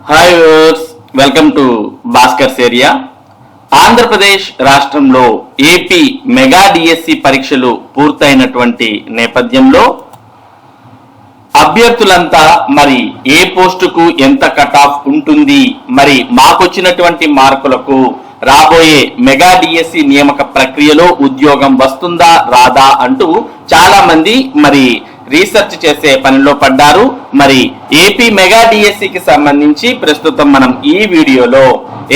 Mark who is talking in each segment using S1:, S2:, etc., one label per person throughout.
S1: Hi viewers welcome to Bhaskar's area Andhra Pradesh రాష్ట్రంలో AP mega DSC పరీక్షలు పూర్తయినటువంటి నేపథ్యంలో అభ్యర్థులంతా మరి ఏ పోస్టుకు ఎంత కట్ ఆఫ్ ఉంటుంది మరి మాకొచ్చినటువంటి మార్కులకు రాబోయే మెగా డిఎస్సి నియామక ప్రక్రియలో ఉద్యోగం వస్తుందా రాదా అంటూ చాలా మంది మరి రీసెర్చ్ చేసే పనిలో పడ్డారు. మరి ఏపీ మెగా డిఎస్సికి సంబంధించి ప్రస్తుతం మనం ఈ వీడియోలో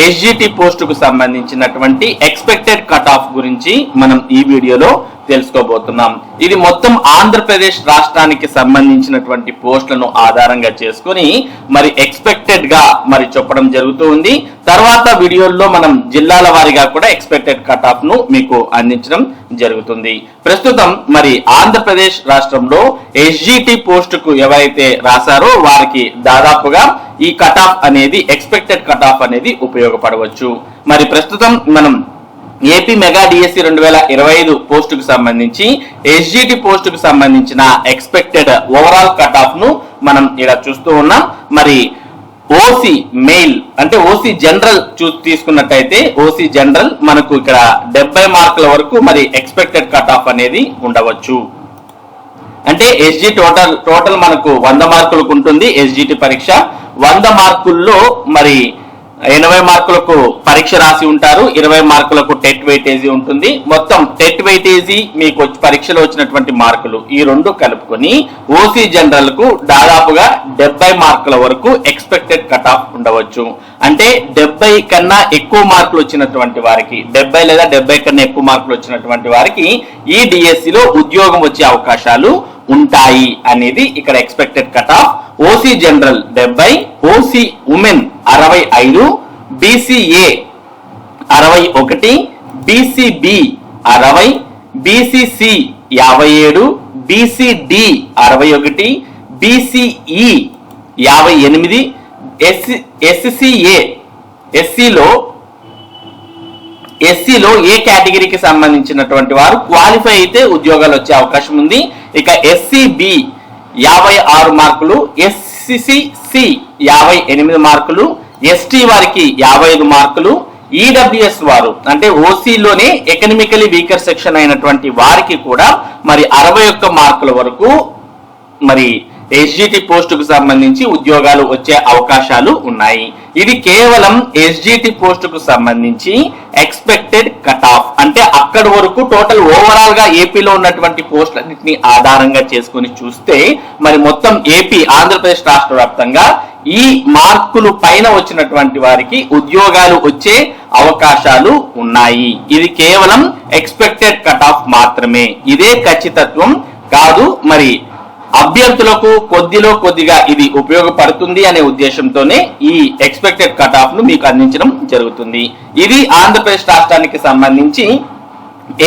S1: ఎస్జిటి పోస్టుకు సంబంధించినటువంటి ఎక్స్పెక్టెడ్ కట్ ఆఫ్ గురించి మనం ఈ వీడియోలో తెలుసుకోబోతున్నాం. ఇది మొత్తం ఆంధ్రప్రదేశ్ రాష్ట్రానికి సంబంధించినటువంటి పోస్టులను ఆధారంగా చేసుకుని మరి ఎక్స్పెక్టెడ్గా మరి చెప్పడం జరుగుతూ ఉంది. తర్వాత వీడియోల్లో మనం జిల్లాల వారీగా కూడా ఎక్స్పెక్టెడ్ కట్ ఆఫ్ను మీకు అందించడం జరుగుతుంది. ప్రస్తుతం మరి ఆంధ్రప్రదేశ్ రాష్ట్రంలో ఎస్జిటి పోస్టుకు ఎవరైతే రాశారో వారికి దాదాపుగా ఈ కట్ ఆఫ్ అనేది ఎక్స్పెక్టెడ్ కట్ ఆఫ్ అనేది ఉపయోగపడవచ్చు. మరి ప్రస్తుతం మనం ఏపీ మెగా డిఎస్సి రెండు వేల ఇరవై ఐదు పోస్టుకు సంబంధించి ఎస్జిటి పోస్టుకు సంబంధించిన ఎక్స్పెక్టెడ్ ఓవరాల్ కట్ ఆఫ్ను మనం ఇలా చూస్తూ ఉన్నాం. మరి ఓసీ మెయిల్ అంటే ఓసీ జనరల్ చూ తీసుకున్నట్టయితే ఓసీ జనరల్ మనకు ఇక్కడ డెబ్బై మార్కుల వరకు మరి ఎక్స్పెక్టెడ్ కట్ ఆఫ్ అనేది ఉండవచ్చు. అంటే ఎస్జి టోటల్ టోటల్ మనకు వంద మార్కులకు ఉంటుంది ఎస్జిటి పరీక్ష. వంద మార్కుల్లో మరి ఎనభై మార్కులకు పరీక్ష రాసి ఉంటారు ఇరవై మార్కులకు టెట్ వెయిటేజీ ఉంటుంది. మొత్తం టెట్ వెయిటేజీ మీకు వచ్చి పరీక్షలో వచ్చినటువంటి మార్కులు ఈ రెండు కలుపుకొని ఓసీ జనరల్కు దాదాపుగా డెబ్బై మార్కుల వరకు ఎక్స్పెక్టెడ్ కట్ ఆఫ్ ఉండవచ్చు. అంటే డెబ్బై కన్నా ఎక్కువ మార్కులు వచ్చినటువంటి వారికి డెబ్బై లేదా డెబ్బై కన్నా ఎక్కువ మార్కులు వచ్చినటువంటి వారికి ఈ డిఎస్సి లో ఉద్యోగం వచ్చే అవకాశాలు ఉంటాయి అనేది ఇక్కడ expected cut off OC general డెబ్బై ఓసీ ఉమెన్ అరవై ఐదు బీసీఏ అరవై ఒకటి బీసీబి అరవై బీసీసి యాభై ఏడు బీసీడి అరవై ఒకటి బీసీఈ యాభై ఎనిమిది ఎస్సి ఎస్సిఏ ఎస్సీలో ఎస్సీలో ఏ కేటగిరీకి సంబంధించినటువంటి వారు క్వాలిఫై అయితే ఉద్యోగాలు వచ్చే అవకాశం ఉంది. ఇక ఎస్సీబి యాభై ఆరు మార్కులు ఎస్సిసి యాభై ఎనిమిది మార్కులు ఎస్టీ వారికి యాభై ఐదు మార్కులు ఈడబ్ల్యూఎస్ వారు అంటే ఓసీలోనే ఎకనమికలీ వీకర్ సెక్షన్ అయినటువంటి వారికి కూడా మరి అరవై ఒక్క మార్కుల వరకు మరి ఎస్జిటి పోస్టుకు సంబంధించి ఉద్యోగాలు వచ్చే అవకాశాలు ఉన్నాయి. ఇది కేవలం ఎస్జిటి పోస్టుకు సంబంధించి ఎక్స్పెక్టెడ్ కట్ ఆఫ్ అంటే అక్కడి వరకు టోటల్ ఓవరాల్గా ఏపీలో ఉన్నటువంటి పోస్టులన్నింటినీ ఆధారంగా చేసుకుని చూస్తే మరి మొత్తం ఏపీ ఆంధ్రప్రదేశ్ రాష్ట్ర వ్యాప్తంగా ఈ మార్కులు పైన వచ్చినటువంటి వారికి ఉద్యోగాలు వచ్చే అవకాశాలు ఉన్నాయి. ఇది కేవలం ఎక్స్పెక్టెడ్ కట్ ఆఫ్ మాత్రమే. ఇదే ఖచ్చితత్వం కాదు మరి అభ్యర్థులకు కొద్దిలో కొద్దిగా ఇది ఉపయోగపడుతుంది అనే ఉద్దేశంతోనే ఈ ఎక్స్పెక్టెడ్ కట్ ఆఫ్ను మీకు అందించడం జరుగుతుంది. ఇది ఆంధ్రప్రదేశ్ రాష్ట్రానికి సంబంధించి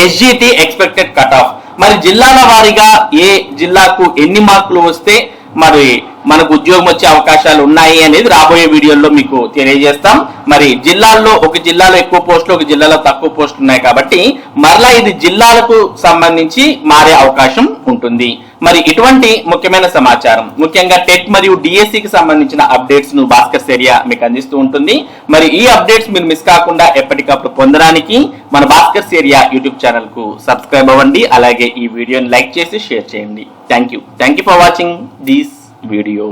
S1: ఎస్జిటి ఎక్స్పెక్టెడ్ కట్ ఆఫ్ మరి జిల్లాల వారీగా ఏ జిల్లాకు ఎన్ని మార్కులు వస్తే మరి మనకు ఉద్యోగం వచ్చే అవకాశాలు ఉన్నాయి అనేది రాబోయే వీడియోల్లో మీకు తెలియజేస్తాం. మరి జిల్లాల్లో ఒక జిల్లాలో ఎక్కువ పోస్టులు ఒక జిల్లాలో తక్కువ పోస్టులు ఉన్నాయి కాబట్టి మరలా ఇది జిల్లాలకు సంబంధించి మారే అవకాశం ఉంటుంది. మరి ఇటువంటి ముఖ్యమైన సమాచారం ముఖ్యంగా టెట్ మరియు డిఎస్సికి సంబంధించిన అప్డేట్స్ను భాస్కర్ ఏరియా మీకు అందిస్తూ ఉంటుంది. మరి ఈ అప్డేట్స్ మీరు మిస్ కాకుండా ఎప్పటికప్పుడు పొందడానికి మన భాస్కర్ ఏరియా యూట్యూబ్ ఛానల్కు సబ్స్క్రైబ్ అవ్వండి. అలాగే ఈ వీడియోని లైక్ చేసి షేర్ చేయండి. Thank you thank you for watching this video